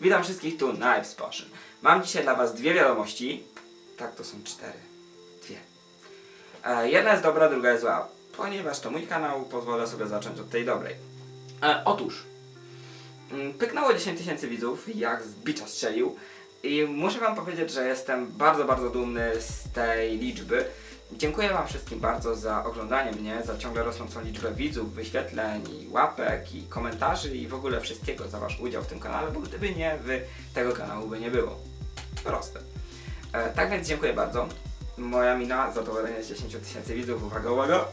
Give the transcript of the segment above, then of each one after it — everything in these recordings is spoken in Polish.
Witam wszystkich tu na Potion. Mam dzisiaj dla Was dwie wiadomości. Tak, to są cztery. Dwie. E, jedna jest dobra, druga jest zła. Ponieważ to mój kanał, pozwolę sobie zacząć od tej dobrej. E, otóż, mm, pyknęło 10 tysięcy widzów, jak z bicza strzelił. I muszę Wam powiedzieć, że jestem bardzo, bardzo dumny z tej liczby. Dziękuję Wam wszystkim bardzo za oglądanie mnie, za ciągle rosnącą liczbę widzów, wyświetleń, i łapek i komentarzy i w ogóle wszystkiego za Wasz udział w tym kanale, bo gdyby nie Wy, tego kanału by nie było. Proste. E, tak więc dziękuję bardzo. Moja mina zadowolenia z 10 tysięcy widzów. Uwaga, uwaga!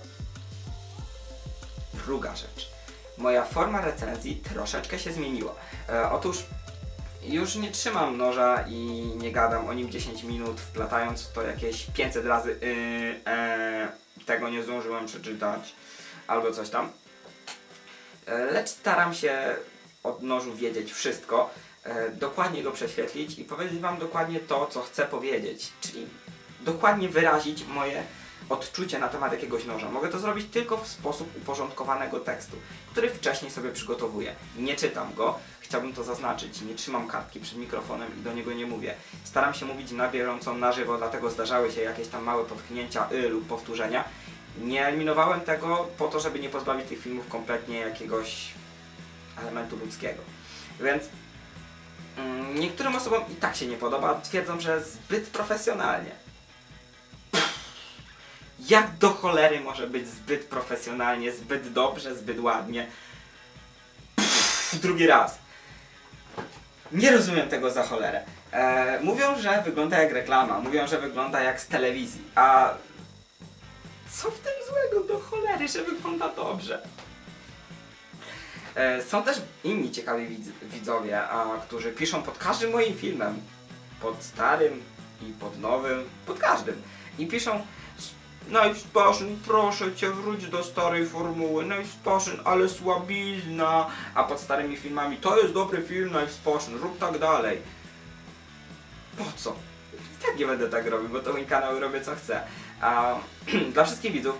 Druga rzecz. Moja forma recenzji troszeczkę się zmieniła. E, otóż już nie trzymam noża i nie gadam o nim 10 minut, wplatając to jakieś 500 razy yy, e, tego nie zdążyłem przeczytać, albo coś tam. E, lecz staram się od nożu wiedzieć wszystko, e, dokładnie go prześwietlić i powiedzieć Wam dokładnie to, co chcę powiedzieć, czyli dokładnie wyrazić moje odczucie na temat jakiegoś noża. Mogę to zrobić tylko w sposób uporządkowanego tekstu, który wcześniej sobie przygotowuję. Nie czytam go, chciałbym to zaznaczyć. Nie trzymam kartki przed mikrofonem i do niego nie mówię. Staram się mówić na bieżąco, na żywo, dlatego zdarzały się jakieś tam małe potknięcia y, lub powtórzenia. Nie eliminowałem tego po to, żeby nie pozbawić tych filmów kompletnie jakiegoś elementu ludzkiego. Więc mm, niektórym osobom i tak się nie podoba, twierdzą, że zbyt profesjonalnie. Jak do cholery może być zbyt profesjonalnie, zbyt dobrze, zbyt ładnie? Pff, drugi raz. Nie rozumiem tego za cholerę. E, mówią, że wygląda jak reklama, mówią, że wygląda jak z telewizji, a co w tym złego do cholery, że wygląda dobrze? E, są też inni ciekawi widz, widzowie, a, którzy piszą pod każdym moim filmem, pod starym i pod nowym, pod każdym. I piszą, Nice Passion, proszę cię, wróć do starej formuły, Nice Passion, ale słabizna. A pod starymi filmami, to jest dobry film, Nice Passion, rób tak dalej. Po co? Tak nie będę tak robił, bo to mój kanał robię co chcę. A dla wszystkich widzów,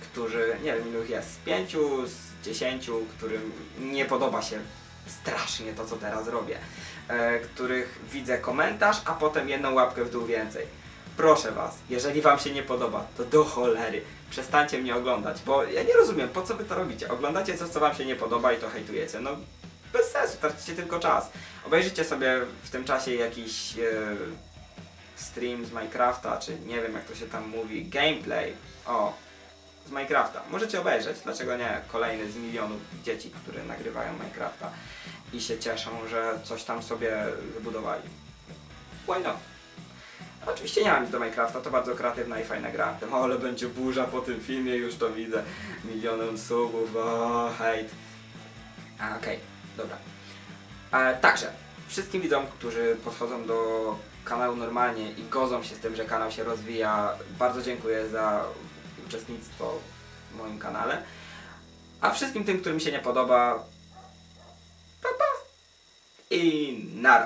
którzy, nie wiem ilu ich jest, z pięciu, z dziesięciu, którym nie podoba się strasznie to, co teraz robię, e, których widzę komentarz, a potem jedną łapkę w dół więcej. Proszę was, jeżeli wam się nie podoba, to do cholery, przestańcie mnie oglądać, bo ja nie rozumiem, po co wy to robicie. Oglądacie coś, co wam się nie podoba i to hejtujecie. No, bez sensu, tracicie tylko czas. Obejrzyjcie sobie w tym czasie jakiś e, stream z Minecrafta, czy nie wiem jak to się tam mówi, gameplay. O, z Minecrafta. Możecie obejrzeć, dlaczego nie? Kolejny z milionów dzieci, które nagrywają Minecrafta i się cieszą, że coś tam sobie wybudowali. Why not? Oczywiście nie mam nic do Minecrafta, to bardzo kreatywna i fajna gra. O, ale będzie burza po tym filmie, już to widzę. Milionem subów, o, hejt. Okej, dobra. E, także, wszystkim widzom, którzy podchodzą do kanału normalnie i godzą się z tym, że kanał się rozwija, bardzo dziękuję za uczestnictwo w moim kanale. A wszystkim tym, którym się nie podoba, pa pa i nara.